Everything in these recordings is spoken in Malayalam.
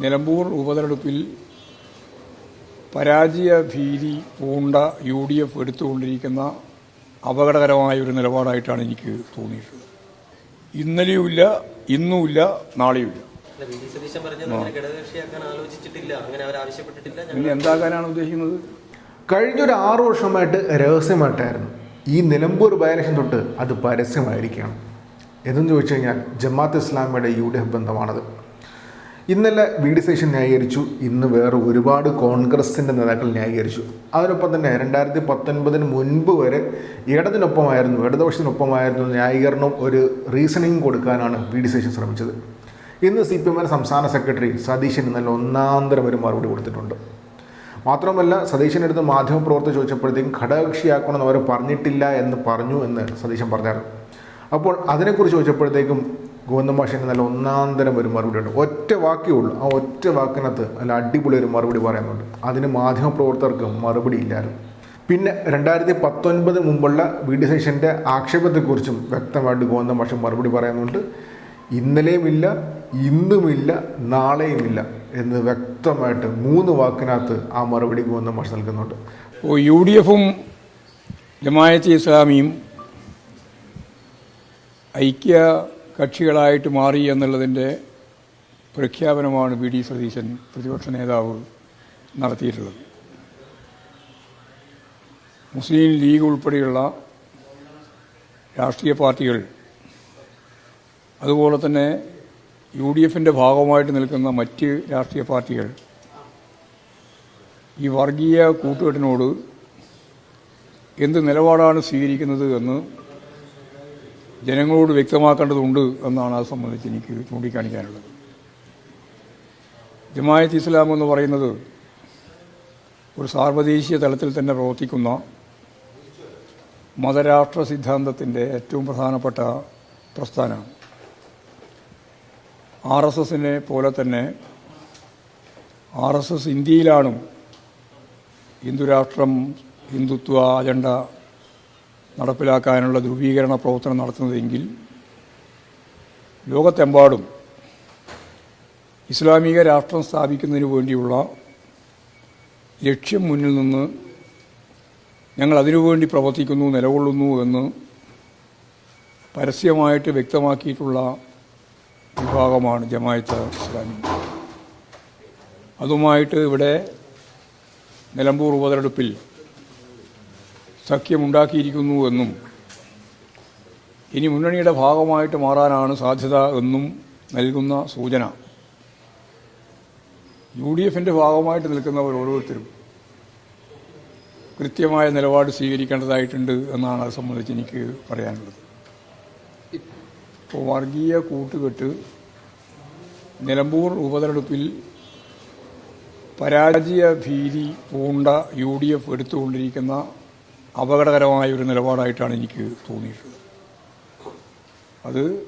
നിലമ്പൂർ ഉപതെരഞ്ഞെടുപ്പിൽ പരാജയ ഭീതി പൂണ്ട യു ഡി എഫ് എടുത്തുകൊണ്ടിരിക്കുന്ന അപകടകരമായ ഒരു നിലപാടായിട്ടാണ് എനിക്ക് തോന്നിയിട്ടുള്ളത്. ഇന്നലെയുമില്ല ഇന്നുമില്ല നാളെയുമില്ല. അല്ല, വി. സതീശൻ പറഞ്ഞത് അങ്ങനെ ഘടകകക്ഷിയാക്കാൻ ആലോചിച്ചിട്ടില്ല. അങ്ങനെ അവർ ആവശ്യപ്പെട്ടിട്ടില്ല ഞങ്ങൾ. പിന്നെ എന്താകാനാണ് ഉദ്ദേശിക്കുന്നത്? കഴിഞ്ഞൊരു ആറു വർഷമായിട്ട് രഹസ്യമായിട്ടായിരുന്നു. ഈ നിലമ്പൂർ ബയലക്ഷൻ തൊട്ട് അത് പരസ്യമായിരിക്കണം എന്തെന്ന് ചോദിച്ചു കഴിഞ്ഞാൽ ജമാഅത്ത് ഇസ്ലാമിയുടെ യു ഡി എഫ് ബന്ധമാണത്. ഇന്നലെ വി ഡി സേഷൻ ന്യായീകരിച്ചു. ഇന്ന് വേറെ ഒരുപാട് കോൺഗ്രസിന്റെ നേതാക്കൾ ന്യായീകരിച്ചു. അതിനൊപ്പം തന്നെ രണ്ടായിരത്തി പത്തൊൻപതിന് മുൻപ് വരെ ഇടതിനൊപ്പമായിരുന്നു ഇടതുപക്ഷത്തിനൊപ്പമായിരുന്നു ന്യായീകരണം ഒരു റീസണിങ് കൊടുക്കാനാണ് വി ഡി സേഷൻ ശ്രമിച്ചത്. ഇന്ന് സി പി എമ്മിന്റെ സംസ്ഥാന സെക്രട്ടറി സതീശൻ ഇന്നലെ ഒന്നാന്തരം ഒരു മറുപടി കൊടുത്തിട്ടുണ്ട്. മാത്രമല്ല സതീശൻ അടുത്ത് മാധ്യമപ്രവർത്തകർ ചോദിച്ചപ്പോഴത്തേക്കും ഘടകകക്ഷിയാക്കണമെന്ന് അവർ പറഞ്ഞിട്ടില്ല എന്ന് പറഞ്ഞു എന്ന് സതീശൻ പറഞ്ഞായിരുന്നു. അപ്പോൾ അതിനെക്കുറിച്ച് ചോദിച്ചപ്പോഴത്തേക്കും ഗോവിന്ദമാഷിന് നല്ല ഒന്നാന്തരം ഒരു മറുപടി ഉണ്ട്. ഒറ്റ വാക്കേ ഉള്ളൂ. ആ ഒറ്റ വാക്കിനകത്ത് നല്ല അടിപൊളി ഒരു മറുപടി പറയുന്നുണ്ട്. അതിന് മാധ്യമപ്രവർത്തകർക്ക് മറുപടി ഇല്ലായിരുന്നു. പിന്നെ രണ്ടായിരത്തി പത്തൊൻപത് മുമ്പുള്ള വി ഡി സേഷന്റെ ആക്ഷേപത്തെക്കുറിച്ചും വ്യക്തമായിട്ട് ഗോവിന്ദമാഷൻ മറുപടി പറയുന്നുണ്ട്. ഇന്നലെയുമില്ല ഇന്നുമില്ല നാളെയുമില്ല എന്ന് വ്യക്തമായിട്ട് മൂന്ന് വാക്കിനകത്ത് ആ മറുപടി ഗോവിന്ദമാഷ് നൽകുന്നുണ്ട്. യു ഡി എഫും ജമായത്ത് ഇസ്ലാമിയും ഐക്യ കക്ഷികളായിട്ട് മാറി എന്നുള്ളതിന്റെ പ്രഖ്യാപനമാണ് വി ഡി സതീശൻ പ്രതിപക്ഷ നേതാവ് നടത്തിയിട്ടുള്ളത്. മുസ്ലിം ലീഗ് ഉൾപ്പെടെയുള്ള രാഷ്ട്രീയ പാർട്ടികൾ അതുപോലെ തന്നെ യു ഡി എഫിന്റെ ഭാഗമായിട്ട് നിൽക്കുന്ന മറ്റ് രാഷ്ട്രീയ പാർട്ടികൾ ഈ വർഗീയ കൂട്ടുകെട്ടിനോട് എന്ത് നിലപാടാണ് സ്വീകരിക്കുന്നത് എന്ന് ജനങ്ങളോട് വ്യക്തമാക്കേണ്ടതുണ്ട് എന്നാണ് അത് സംബന്ധിച്ച് എനിക്ക് ചൂണ്ടിക്കാണിക്കാനുള്ളത്. ജമായത്ത് ഇസ്ലാം എന്ന് പറയുന്നത് ഒരു സാർവദേശീയ തലത്തിൽ തന്നെ പ്രവർത്തിക്കുന്ന മതരാഷ്ട്ര സിദ്ധാന്തത്തിന്റെ ഏറ്റവും പ്രധാനപ്പെട്ട പ്രസ്ഥാനമാണ്. ആർ എസ് എസിനെ പോലെ തന്നെ ആർ എസ് എസ് ഇന്ത്യയിലാണ് ഹിന്ദുരാഷ്ട്രം ഹിന്ദുത്വ അജണ്ട നടപ്പിലാക്കാനുള്ള ധ്രുവീകരണ പ്രവർത്തനം നടത്തുന്നതെങ്കിൽ ലോകത്തെമ്പാടും ഇസ്ലാമിക രാഷ്ട്രം സ്ഥാപിക്കുന്നതിന് വേണ്ടിയുള്ള ലക്ഷ്യം മുന്നിൽ നിന്ന് ഞങ്ങൾ അതിനുവേണ്ടി പ്രവർത്തിക്കുന്നു നിലകൊള്ളുന്നു എന്ന് പരസ്യമായിട്ട് വ്യക്തമാക്കിയിട്ടുള്ള വിഭാഗമാണ് ജമായത്ത് ഇസ്ലാമി. അതുമായിട്ട് ഇവിടെ നിലമ്പൂർ ഉപതെരഞ്ഞെടുപ്പിൽ സഖ്യമുണ്ടാക്കിയിരിക്കുന്നു എന്നും ഇനി മുന്നണിയുടെ ഭാഗമായിട്ട് മാറാനാണ് സാധ്യത എന്നും നൽകുന്ന സൂചന. യു ഡി എഫിന്റെ ഭാഗമായിട്ട് നിൽക്കുന്നവർ ഓരോരുത്തരും കൃത്യമായ നിലപാട് സ്വീകരിക്കേണ്ടതായിട്ടുണ്ട് എന്നാണ് അത് സംബന്ധിച്ച് എനിക്ക് പറയാനുള്ളത്. ഇപ്പോൾ വർഗീയ കൂട്ടുകെട്ട് നിലമ്പൂർ ഉപതെരഞ്ഞെടുപ്പിൽ പരാജയ ഭീതി പൂണ്ട യു ഡി എഫ് എടുത്തുകൊണ്ടിരിക്കുന്ന അപകടകരമായ ഒരു നിലപാടായിട്ടാണ് എനിക്ക് തോന്നിയിട്ടുള്ളത്. അത്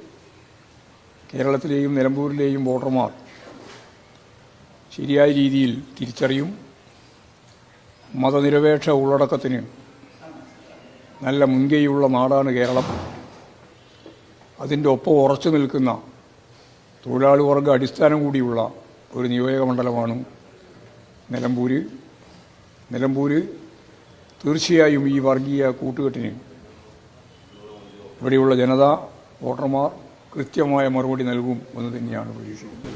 കേരളത്തിലെയും നിലമ്പൂരിലെയും വോട്ടർമാർ ശരിയായ രീതിയിൽ തിരിച്ചറിയും മതനിരപേക്ഷ ഉള്ളടക്കത്തിന് നല്ല മുൻകൈയുള്ള നാടാണ് കേരളം. അതിന്റെ ഒപ്പം ഉറച്ചു നിൽക്കുന്ന തൊഴിലാളി വർഗ അടിസ്ഥാനം കൂടിയുള്ള ഒരു നിയോജക മണ്ഡലമാണ് നിലമ്പൂര് തീർച്ചയായും ഈ വർഗീയ കൂട്ടുകെട്ടിന് ഇവിടെയുള്ള ജനത വോട്ടർമാർ കൃത്യമായ മറുപടി നൽകും എന്ന് തന്നെയാണ് പ്രതീക്ഷിക്കുന്നത്.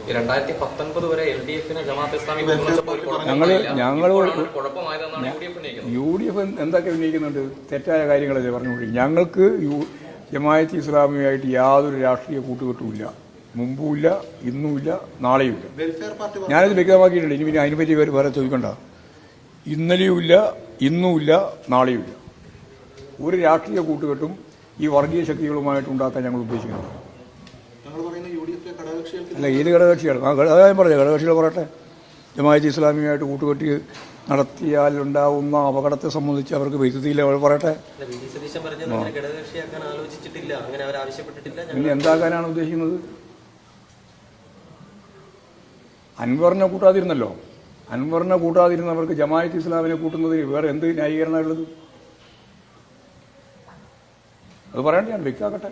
ഞങ്ങൾ കുഴപ്പമായതെന്നാണ് യു ഡി എഫ് എന്തൊക്കെ ഉന്നയിക്കുന്നുണ്ട്? തെറ്റായ കാര്യങ്ങളല്ലേ പറഞ്ഞുകൊണ്ടിരിക്കും ഞങ്ങൾക്ക് യു ജമായത്ത് ഇസ്ലാമിയായിട്ട് യാതൊരു രാഷ്ട്രീയ കൂട്ടുകെട്ടുമില്ല മുമ്പുമില്ല ഇന്നുമില്ല നാളെയുമില്ല ഞാനത് വ്യക്തമാക്കിയിട്ടുണ്ട്. ഇനി പിന്നെ അതിനെപ്പറ്റി വേറെ ചോദിക്കണ്ട. ഇന്നലെയുമില്ല ഇന്നുമില്ല നാളെയുമില്ല. ഒരു രാഷ്ട്രീയ കൂട്ടുകെട്ടും ഈ വർഗീയ ശക്തികളുമായിട്ട് ഉണ്ടാക്കാൻ ഞങ്ങൾ ഉദ്ദേശിക്കുന്നത് അല്ല ഏത് ഘടകകക്ഷിയാണ് ആ പറയാം ഞാൻ പറഞ്ഞത് ഘടകകക്ഷികൾ പറയട്ടെ. ജമാഅത്ത് ഇസ്ലാമിയുമായിട്ട് കൂട്ടുകെട്ടി നടത്തിയാൽ ഉണ്ടാവുന്ന അപകടത്തെ സംബന്ധിച്ച് അവർക്ക് വൈദ്യുതിയില്ല അവർ പറയട്ടെ. പിന്നെ എന്താക്കാനാണ് ഉദ്ദേശിക്കുന്നത്? അൻവറിനെ കൂട്ടാതിരുന്നല്ലോ. അൻവറിനെ കൂട്ടാതിരുന്നവർക്ക് ജമായത്ത് ഇസ്ലാമിനെ കൂട്ടുന്നതിന് വേറെ എന്ത് ന്യായീകരണമുള്ളത് അത് പറയണ്ട ഞാൻ വ്യക്തമാക്കട്ടെ.